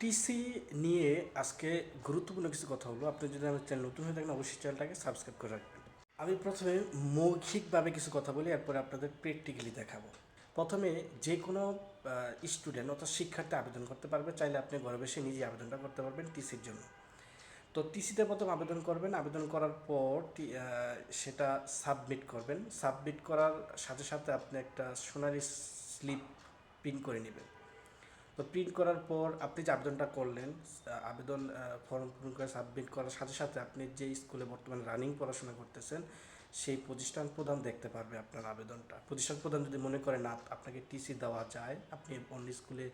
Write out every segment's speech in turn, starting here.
TC নিয়ে আজকে গুরুত্বপূর্ণ কিছু কথা বলব আপনি যদি আমার চ্যানেল নতুন হয়ে থাকেন, অবশ্যই চ্যানেলটাকে সাবস্ক্রাইব করে রাখবেন। আমি প্রথমে মৌখিকভাবে কিছু কথা বলি, এরপরে আপনাদের প্র্যাকটিক্যালি দেখাবো। প্রথমে যে কোনো স্টুডেন্ট অর্থাৎ শিক্ষার্থী আবেদন করতে পারবে। চাইলে আপনি ঘরে বসে নিজে আবেদনটা করতে পারবেন টিসির জন্য। তো টিসিতে প্রথম আবেদন করবেন। আবেদন করার পর সেটা সাবমিট করবেন। সাবমিট করার সাথে সাথে আপনি একটা সোনারি স্লিপ প্রিন্ট করে নেবেন। তো প্রিন্ট করার পর আপনি যে আবেদনটা করলেন আবেদন ফর্ম পূরণ করে সাবমিট করার সাথে সাথে আপনি যে স্কুলে বর্তমানে রানিং পড়াশোনা করতেছেন, সেই প্রতিষ্ঠান প্রধান দেখতে পারবে আপনার আবেদনটা। প্রতিষ্ঠান প্রধান যদি মনে করে না আপনাকে টিসি দেওয়া যায়, আপনি অন্য স্কুলে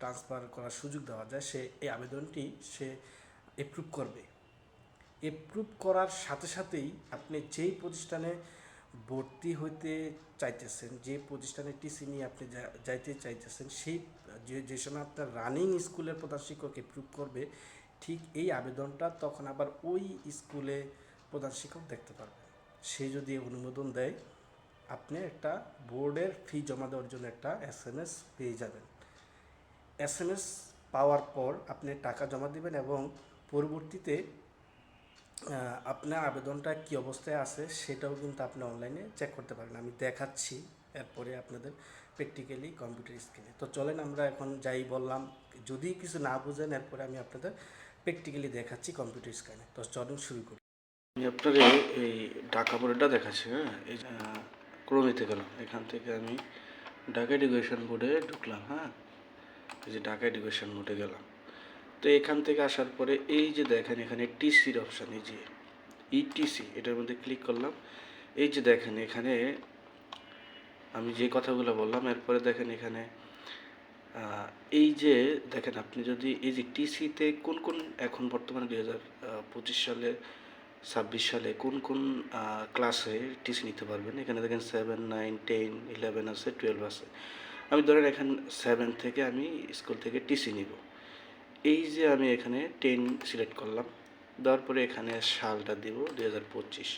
ট্রান্সফার করার সুযোগ দেওয়া যায়, সে, এই আবেদনটি সে এপ্রুভ করবে। এপ্রুভ করার সাথে সাথেই আপনি যেই প্রতিষ্ঠানে ভর্তি হইতে চাইতেছেন, যে প্রতিষ্ঠানে টিসি নিয়ে আপনি যাইতে চাইতেছেন, সেই, যে যে সময় আপনার রানিং স্কুলের প্রধান শিক্ষক এপ্রুভ করবে, ঠিক এই আবেদনটা তখন আবার ওই স্কুলে প্রধান শিক্ষক দেখতে পারবে। সে যদি অনুমোদন দেয়, আপনি একটা বোর্ডের ফি জমা দেওয়ার জন্য একটা এস এম এস পেয়ে যাবেন। এস এম এস পাওয়ার পর আপনি টাকা জমা দিবেন এবং পরবর্তীতে আপনার আবেদনটা কি অবস্থায় আছে সেটাও কিন্তু আপনি অনলাইনে চেক করতে পারেন। আমি দেখাচ্ছি এরপরে আপনাদের প্র্যাকটিক্যালি কম্পিউটার স্ক্রিনে তো চলেন আমরা এখন যাই বললাম, যদি কিছু না বুঝেন এরপরে আমি আপনাদের প্র্যাকটিক্যালি দেখাচ্ছি কম্পিউটার স্ক্রিনে তো চলুন শুরু করি। আমি আপনার এই ঢাকা বোর্ডটা দেখাচ্ছি হ্যাঁ? এই ক্রমিতে গেলাম। এখান থেকে আমি ঢাকা এডুকেশন বোর্ডে ঢুকলাম হ্যাঁ? এই যে ঢাকা এডুকেশন বোর্ডে গেলাম। তো এখান থেকে আসার পরে এই যে দেখেন এখানে টিসির অপশান এই যে ইটিসি এটার মধ্যে ক্লিক করলাম। এই যে দেখেন এখানে আমি যে কথাগুলো বললাম, এরপরে দেখেন এখানে এই যে দেখেন আপনি যদি এই যে টিসিতে কোন কোন এখন বর্তমানে দুই হাজার পঁচিশ সালে, ছাব্বিশ সালে কোন কোন ক্লাসে টিসি নিতে পারবেন? এখানে দেখেন সেভেন নাইন টেন ইলেভেন আছে টুয়েলভ আছে। আমি ধরেন এখান সেভেন থেকে আমি স্কুল থেকে টিসি নিব। এই যে আমি এখানে টেন সিলেক্ট করলাম, দেওয়ার পরে এখানে সালটা দিব দুই হাজার পঁচিশ।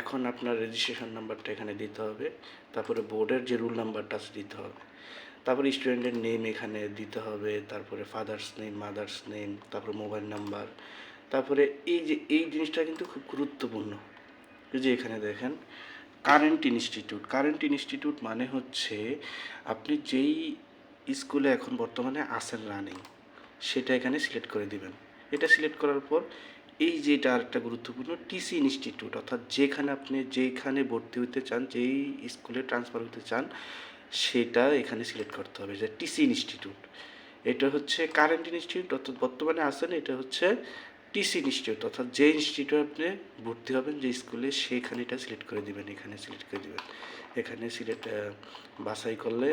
এখন আপনার রেজিস্ট্রেশন নাম্বারটা এখানে দিতে হবে, তারপরে বোর্ডের যে রুল নাম্বারটা আছে দিতে হবে। তারপরে স্টুডেন্টের নেম এখানে দিতে হবে, তারপরে ফাদার্স নেম মাদার্স নেম তারপরে মোবাইল নাম্বার তারপরে এই যে, এই জিনিসটা কিন্তু খুব গুরুত্বপূর্ণ। যে এখানে দেখেন কারেন্ট ইনস্টিটিউট কারেন্ট ইনস্টিটিউট মানে হচ্ছে আপনি যেই স্কুলে এখন বর্তমানে আছেন রানিং সেটা এখানে সিলেক্ট করে দিবেন। এটা সিলেক্ট করার পর এই যেটা আরেকটা গুরুত্বপূর্ণ টিসি ইনস্টিটিউট অর্থাৎ যেখানে আপনি যেখানে ভর্তি হতে চান, যেই স্কুলে ট্রান্সফার হতে চান, সেটা এখানে সিলেক্ট করতে হবে যে টিসি ইনস্টিটিউট এটা হচ্ছে কারেন্ট ইনস্টিটিউট অর্থাৎ বর্তমানে আছেন, এটা হচ্ছে টিসি ইনস্টিটিউট অর্থাৎ যে ইনস্টিটিউটে আপনি ভর্তি হবেন, যে স্কুলে সেখানে এটা সিলেক্ট করে দিবেন, এখানে সিলেক্ট করে দিবেন। এখানে সিলেক্ট বাছাই করলে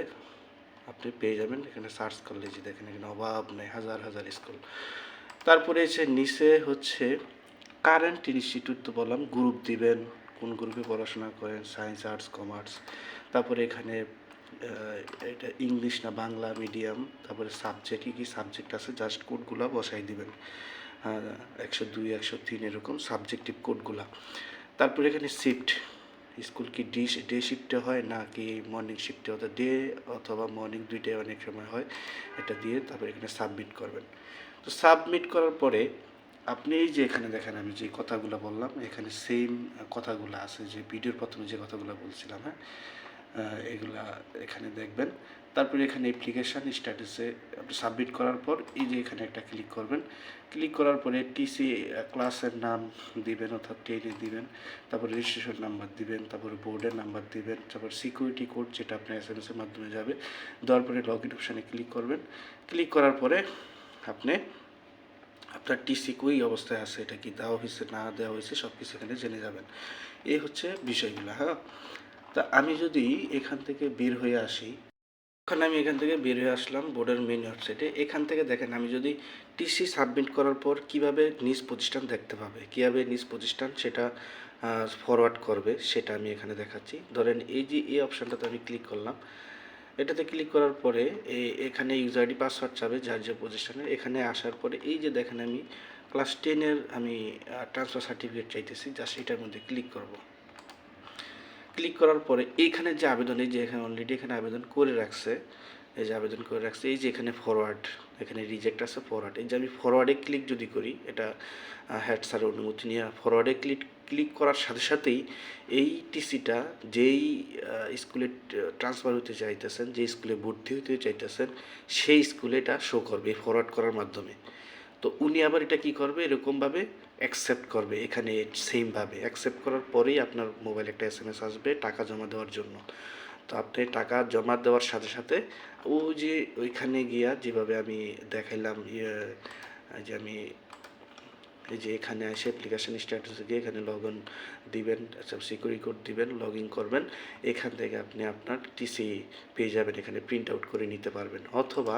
আপনি পেয়ে যাবেন। এখানে সার্চ করলে যে দেখেন, এখানে অভাব নেই, হাজার হাজার স্কুল তারপরে এসে নিচে হচ্ছে কারেন্ট ইনস্টিটিউট তো বললাম গ্রুপ দিবেন, কোন গ্রুপে পড়াশোনা করেন সায়েন্স আর্টস কমার্স তারপরে এখানে এটা ইংলিশ না, বাংলা মিডিয়াম তারপরে সাবজেক্ট কী কী সাবজেক্ট আছে জাস্ট কোডগুলো বসাই দিবেন। একশো দুই, একশো তিন এরকম সাবজেক্টিভ কোডগুলা তারপরে এখানে শিফট স্কুল কি ডি ডে শিফটে হয় না কি মর্নিং শিফটে অর্থাৎ ডে অথবা মর্নিং দুইটাই অনেক সময় হয় এটা দিয়ে তারপর এখানে সাবমিট করবেন। তো সাবমিট করার পরে আপনি এই যে এখানে দেখেন আমি যে কথাগুলো বললাম, এখানে সেম কথাগুলো আছে যে ভিডিওর প্রথমে যে কথাগুলো বলছিলাম হ্যাঁ? এগুলা এখানে দেখবেন। তারপরে এখানে অ্যাপ্লিকেশান স্ট্যাটাসে আপনি সাবমিট করার পর এই যে এখানে একটা ক্লিক করবেন। ক্লিক করার পরে টিসি ক্লাসের নাম দিবেন অর্থাৎ টেনে দিবেন। তারপর রেজিস্ট্রেশন নাম্বার দিবেন, তারপর বোর্ডের নাম্বার দিবেন, তারপর সিকিউরিটি কোড যেটা আপনার এস এম এসের মাধ্যমে যাবে। দেওয়ার পরে লগ ইন অপশানে ক্লিক করবেন। ক্লিক করার পরে আপনি, আপনার টিসি কই অবস্থায় আছে, এটা কি দেওয়া হয়েছে, না দেওয়া হয়েছে সব কিছু এখানে জেনে যাবেন। এই হচ্ছে বিষয়গুলো হ্যাঁ? তা আমি যদি এখান থেকে বের হয়ে আসি এখন আমি এখান থেকে বের হয়ে আসলাম বোর্ডের মেইন ওয়েবসাইটে এখান থেকে দেখেন, আমি যদি টিসি সাবমিট করার পর কীভাবে নিজ প্রতিষ্ঠান দেখতে পাবে, কীভাবে নিজ প্রতিষ্ঠান সেটা ফরওয়ার্ড করবে, সেটা আমি এখানে দেখাচ্ছি। ধরেন, এই যে এই অপশানটাতে আমি ক্লিক করলাম, এটাতে ক্লিক করার পরে এখানে ইউজার আইডি পাসওয়ার্ড চাবে যার যে প্রতিষ্ঠানের। এখানে আসার পরে এই যে দেখেন, আমি ক্লাস টেনের আমি ট্রান্সফার সার্টিফিকেট চাইতেছি জাস্ট এটার মধ্যে ক্লিক করব। ক্লিক করার পরে এইখানে যে আবেদন, এই যে এখানে অলরেডি এখানে আবেদন করে রাখছে, এই যে আবেদন করে রাখছে, এই যে এখানে ফরওয়ার্ড এখানে রিজেক্ট আছে ফরওয়ার্ড এই যে আমি ফরওয়ার্ডে ক্লিক যদি করি, এটা হেড স্যারের অনুমতি নিয়ে ফরওয়ার্ডে ক্লিক ক্লিক করার সাথে সাথেই এই টিসিটা যেই স্কুলে ট্রান্সফার হতে চাইতেছেন, যে স্কুলে ভর্তি হতে চাইতেছেন, সেই স্কুলে এটা শো করবে ফরওয়ার্ড করার মাধ্যমে। তো উনি আবার এটা কি করবে? এরকমভাবে অ্যাকসেপ্ট করবে এখানে সেমভাবে অ্যাকসেপ্ট করার পরেই আপনার মোবাইলে একটা এস এম এস আসবে টাকা জমা দেওয়ার জন্য। তো আপনি টাকা জমা দেওয়ার সাথে সাথে ও যে ওইখানে গিয়া যেভাবে আমি দেখাইলাম ইয়ে, যে আমি এই যে এখানে এসে অ্যাপ্লিকেশন স্ট্যাটাসে গিয়ে এখানে লগ ইন দিবেন আচ্ছা সিকিউরিটি কোড দিবেন লগ ইন করবেন এখান থেকে আপনি আপনার টিসি পেয়ে যাবেন এখানে প্রিন্ট আউট করে নিতে পারবেন। অথবা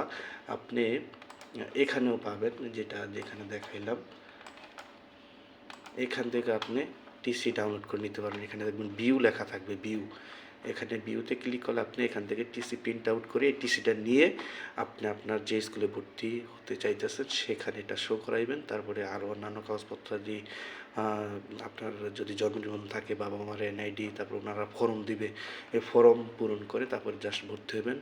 আপনি এখানেও পাবেন, যেটা যেখানে দেখাইলাম। এখান থেকে আপনি টিসি ডাউনলোড করে নিতে পারবেন। এখানে দেখবেন ভিউ লেখা থাকবে ভিউ এখানে ভিউতে ক্লিক করলে আপনি এখান থেকে টিসি প্রিন্ট আউট করে এই টিসিটা নিয়ে আপনি আপনার যে স্কুলে ভর্তি হতে চাইতেছেন, সেখানে এটা শো করাইবেন। তারপরে আরও অন্যান্য কাগজপত্র যে আপনার যদি জন্ম নিবন্ধন থাকে, বাবা মার এনআইডি তারপর ওনারা ফর্ম দিবে। এই ফর্ম পূরণ করে তারপরে জাস্ট ভর্তি হবেন